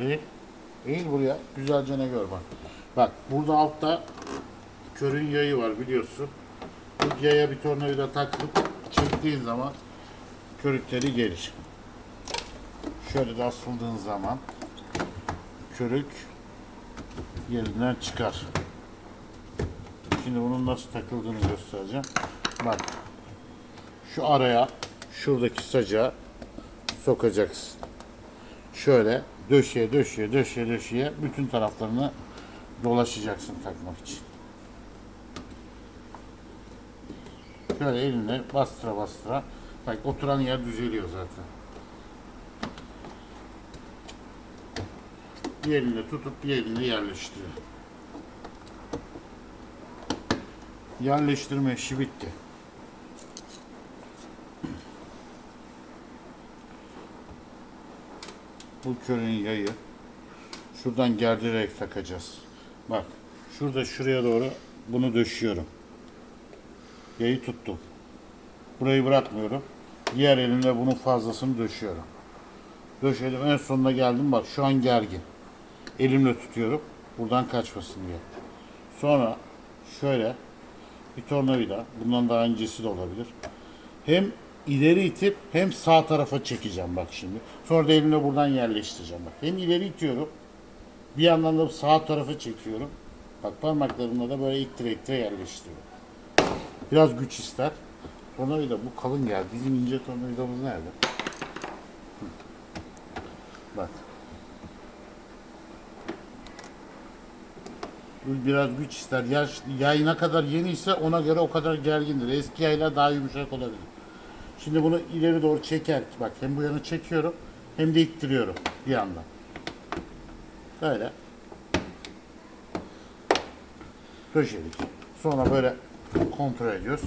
Eğil. Eğil buraya. Güzelce ne gör bak. Bak burada altta körün yayı var biliyorsun. Bu yaya bir tornavida takılıp çektiğin zaman körük teli gelir. Şöyle de asıldığın zaman körük yerinden çıkar. Şimdi bunun nasıl takıldığını göstereceğim. Bak. Şu araya şuradaki sacağı sokacaksın. Şöyle döşeye döşeye döşeye döşeye bütün taraflarını dolaşacaksın takmak için. Şöyle elinle bastıra bastıra. Bak oturan yer düzeliyor zaten. Bir elinde tutup bir elinde yerleştiriyor. Yerleştirme işi bitti. Bu körün yayı şuradan gerdirerek takacağız. Bak şurada şuraya doğru bunu döşüyorum. Yayı tuttum. Burayı bırakmıyorum. Diğer elimle bunun fazlasını döşüyorum. Döşedim en sonuna geldim bak şu an gergin. Elimle tutuyorum. Buradan kaçmasın diye. Sonra şöyle bir tornavida bundan daha incesi de olabilir. Hem ileri itip hem sağ tarafa çekeceğim bak şimdi. Sonra da elimle buradan yerleştireceğim bak. Hem ileri itiyorum bir yandan da sağ tarafa çekiyorum. Bak parmaklarımla da böyle ittire ittire yerleştiriyorum. Biraz güç ister. Tornavida bu kalın geldi. Bizim ince tornavidamız nerede? Bak. Bu biraz güç ister. Yaş, yay ne kadar yeniyse ona göre o kadar gergindir. Eski yaylar daha yumuşak olabilir. Şimdi bunu ileri doğru çeker. Bak hem bu yana çekiyorum hem de ittiriyorum bir yandan. Böyle. Döşedik. Sonra böyle kontrol ediyoruz.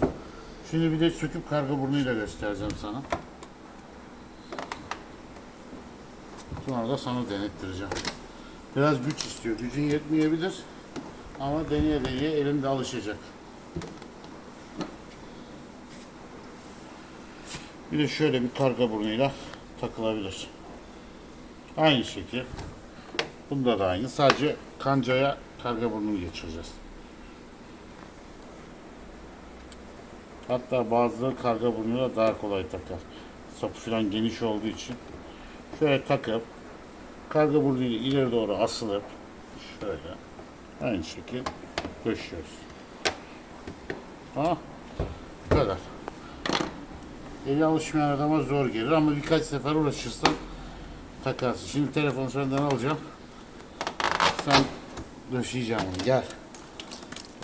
Şimdi bir de söküp karga burnuyla göstereceğim sana. Sonra da sana denettireceğim. Biraz güç istiyor. Gücün yetmeyebilir. Ama deneye deneye elinde alışacak. Bir de şöyle bir karga burnuyla takılabilir. Aynı şekil. Bunda da aynı. Sadece kancaya karga burnunu geçireceğiz. Hatta bazıları karga burnuyla daha kolay takar. Sapı falan geniş olduğu için. Şöyle takıp karga burnuyla ileri doğru asılıp şöyle aynı şekil döşüyoruz. Ha? Bu kadar. Eli alışmayan adama zor gelir ama birkaç sefer uğraşırsan takarsın. Şimdi telefonu senden alacağım. Sen döşeyeceğim onu. Gel.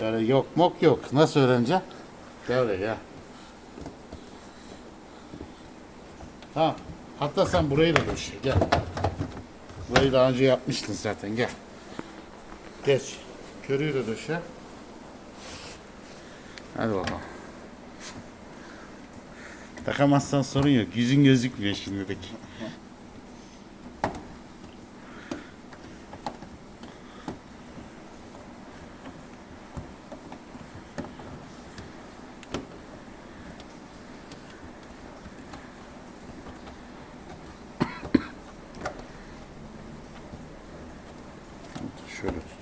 Böyle yok mok yok. Nasıl öğreneceğim? Gel buraya gel. Tamam. Hatta sen burayı da döşe. Gel. Burayı daha önce yapmıştın zaten. Gel. Geç. Körüyü de döşe. Hadi bakalım. Takamazsan sorun yok. Yüzün gözükmüyor şimdilik. Şöyle tutalım.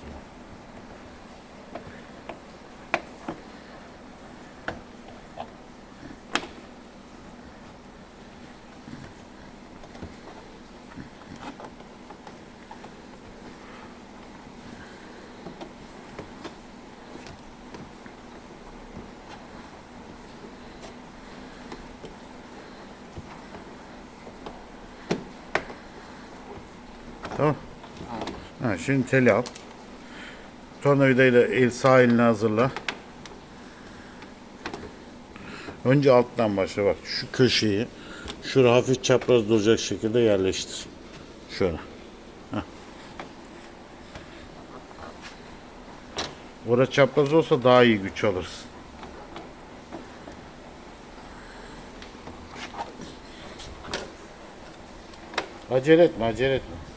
Tamam. Ha, şimdi teli al. Tornavidayla el sağ elini hazırla. Önce alttan başla bak. Şu köşeyi şuraya hafif çapraz duracak şekilde yerleştir. Şöyle. Heh. Orada çapraz olsa daha iyi güç alırsın. Acele etme, acele etme.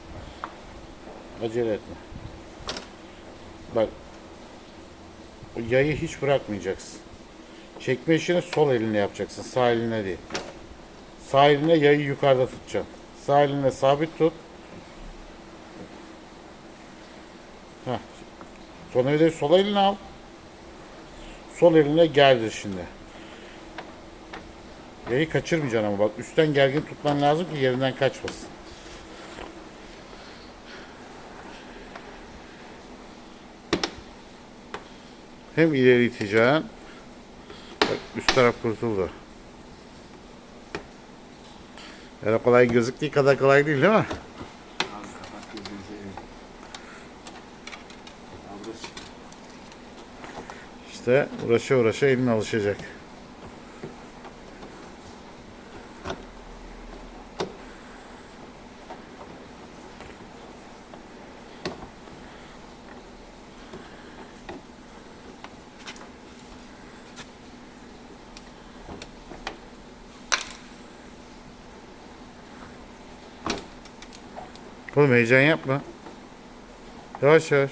Acele etme. Bak. Yayı hiç bırakmayacaksın. Çekme işini sol elinle yapacaksın. Sağ elinle değil. Sağ elinle yayı yukarıda tutacaksın. Sağ elinle sabit tut. Heh. Tornavidayı sol eline al. Sol eline gerdir şimdi. Yayı kaçırmayacaksın ama bak üstten gergin tutman lazım ki yerinden kaçmasın. Hem ileri iteceksin. Bak üst taraf kurtuldu. Öyle kolay gözüktüğü kadar kolay değil değil mi? İşte uğraşa uğraşa elin alışacak. Oğlum heyecan yapma. Yavaş yavaş.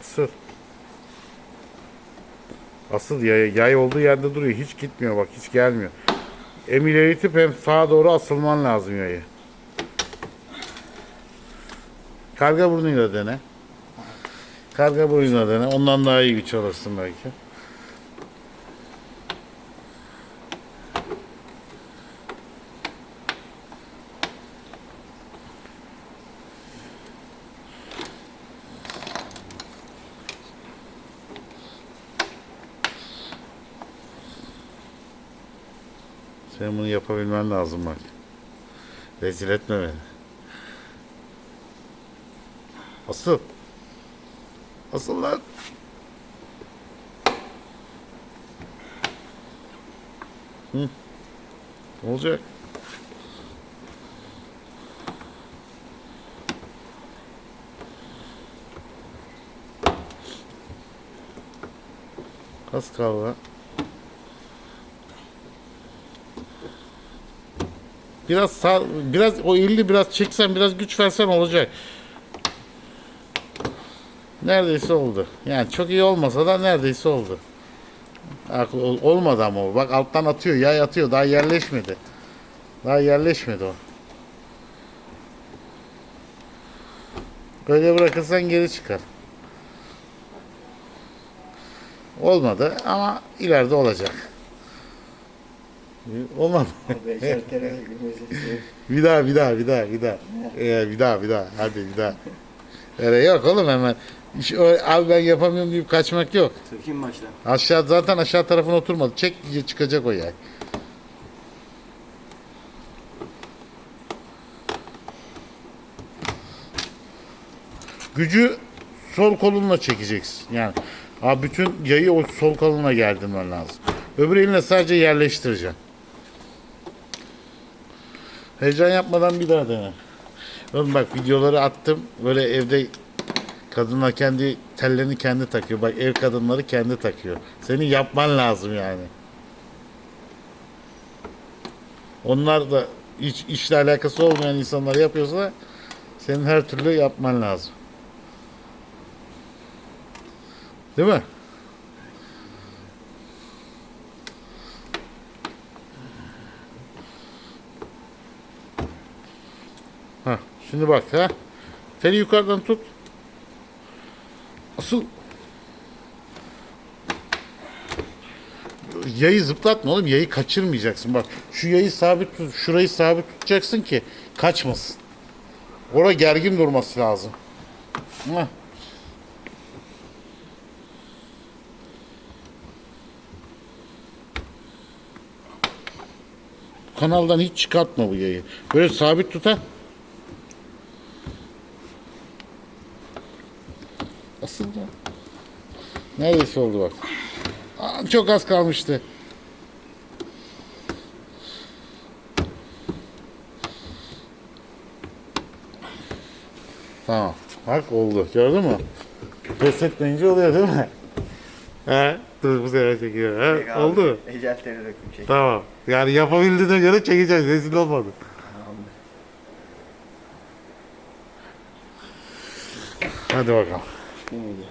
Asıl. Asıl yay, yay olduğu yerde duruyor. Hiç gitmiyor bak. Hiç gelmiyor. Hem ileri hem sağa doğru asılman lazım yayı. Karga burnuyla dene. Karga burnuyla dene. Ondan daha iyi güç alırsın belki. Senin bunu yapabilmen lazım bak. Rezil etme beni. Asıl. Asıl lan. Hı. Ne olacak? Az kaldı. Biraz sağ, biraz o elini biraz çeksen, biraz güç versen olacak. Neredeyse oldu. Yani çok iyi olmasa da neredeyse oldu. Olmadı ama o. Bak alttan atıyor, yay atıyor. Daha yerleşmedi. Daha yerleşmedi o. Böyle bırakırsan geri çıkar. Olmadı ama ileride olacak. Olmadı. Bir daha bir daha bir daha bir daha. Ee, bir daha bir daha. Hadi bir daha. Öyle yok oğlum hemen. İş, o- abi ben yapamıyorum deyip kaçmak yok. Sökeyim mi baştan? Aşağı zaten aşağı tarafına oturmadı. Çek diye çıkacak o yay. Gücü sol kolunla çekeceksin. Yani abi bütün yayı o sol koluna gerdirmen lazım. Öbür elinle sadece yerleştireceksin. Heyecan yapmadan bir daha dene. Oğlum bak videoları attım. Böyle evde kadınlar kendi tellerini kendi takıyor. Bak ev kadınları kendi takıyor. Senin yapman lazım yani. Onlar da hiç işle alakası olmayan insanlar yapıyorsa senin her türlü yapman lazım. Değil mi? Ha, şimdi bak ha. Teli yukarıdan tut. Asıl yayı zıplatma oğlum. Yayı kaçırmayacaksın. Bak şu yayı sabit tut. Şurayı sabit tutacaksın ki kaçmasın. Orada gergin durması lazım. Hah. Kanaldan hiç çıkartma bu yayı. Böyle sabit tut ha. Asıl da. Neredeyse oldu bak. Aa, çok az kalmıştı. Tamam. Bak oldu. Gördün mü? Pes etmeyince oluyor değil mi? He? Dur bu sefer çekiyor. Çek He? abi. Oldu. Eceltleri döküm çek. Tamam. Yani yapabildiğine göre çekeceğiz. Rezil olmadı. Tamamdır. Hadi bakalım. Neydi?